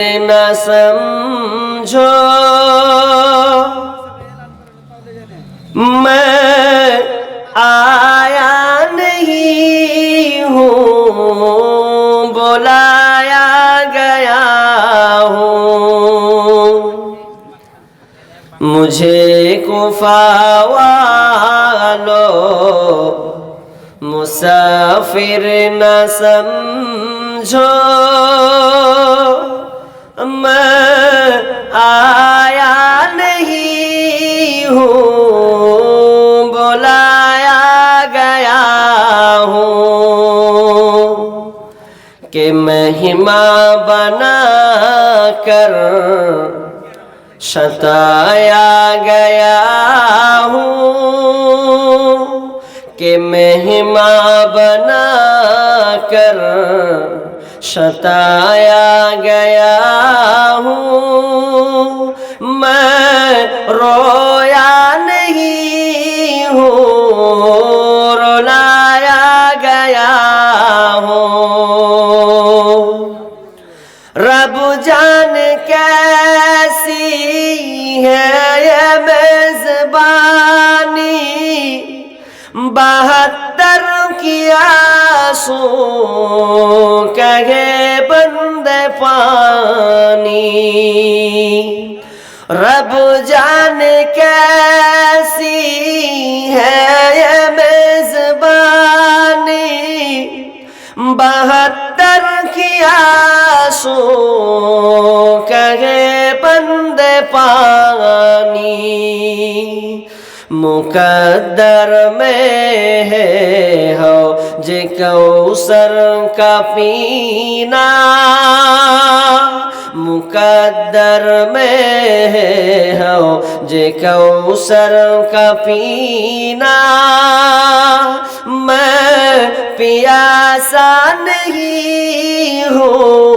نہ سمجھو۔ میں آیا نہیں ہوں، بلایا گیا ہوں۔ مجھے کفا والو، مسافر نہ سمجھو۔ میں آیا نہیں ہوں، بلایا گیا ہوں کہ مہمہ بنا کر ستایا گیا ہوں کہ مہمہ بنا کر ستایا گیا کیسی ہے یہ میزبانی؟ بہتر کیا سو کہے بند پانی۔ رب جان کیسی ہے یہ میزبانی؟ بہتر کیا سو پانی مقدر میں ہے ہو جے کوثر کا پینا۔ مقدر میں ہے ہو جے کوثر کا پینا۔ میں پیاسا نہیں ہوں۔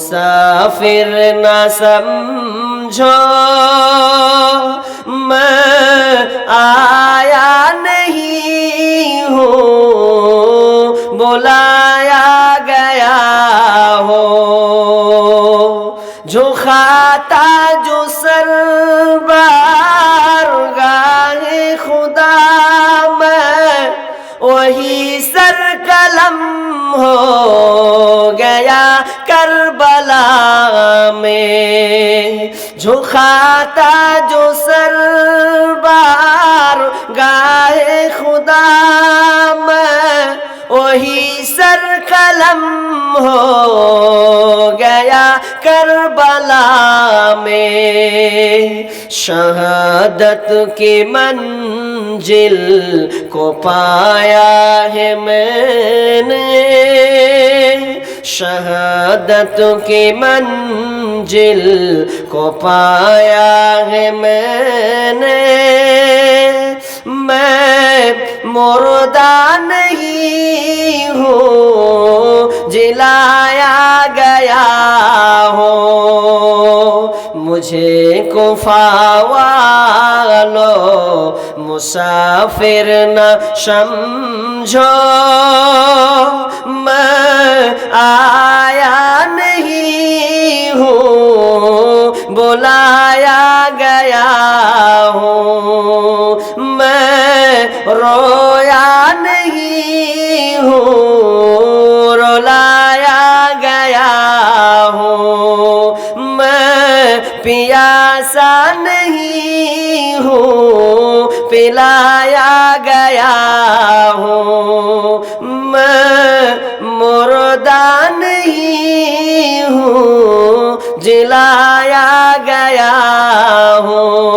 مسافر نہ سمجھو، میں آیا نہیں ہوں، بلایا گیا ہو جو کھاتا جو سر بار گاہ خدا، میں وہی سر قلم ہو۔ کربلا میں جو کھاتا جو سر بار گائے خدا میں وہی سر قلم ہو گیا کربلا میں۔ شہادت کی منزل کو پایا ہے میں نے۔ شہادت کی منزل کو پایا ہے میں نے۔ میں مردہ نہیں ہوں، جلایا گیا ہوں۔ مجھے کفا والو مسافر نہ سمجھو۔ آیا نہیں ہوں، بلایا گیا ہوں۔ میں رویا نہیں ہوں، رلایا گیا ہوں۔ میں پیاسا نہیں ہوں، پلایا گیا ہوں۔ نہیں ہوں جلایا گیا ہوں۔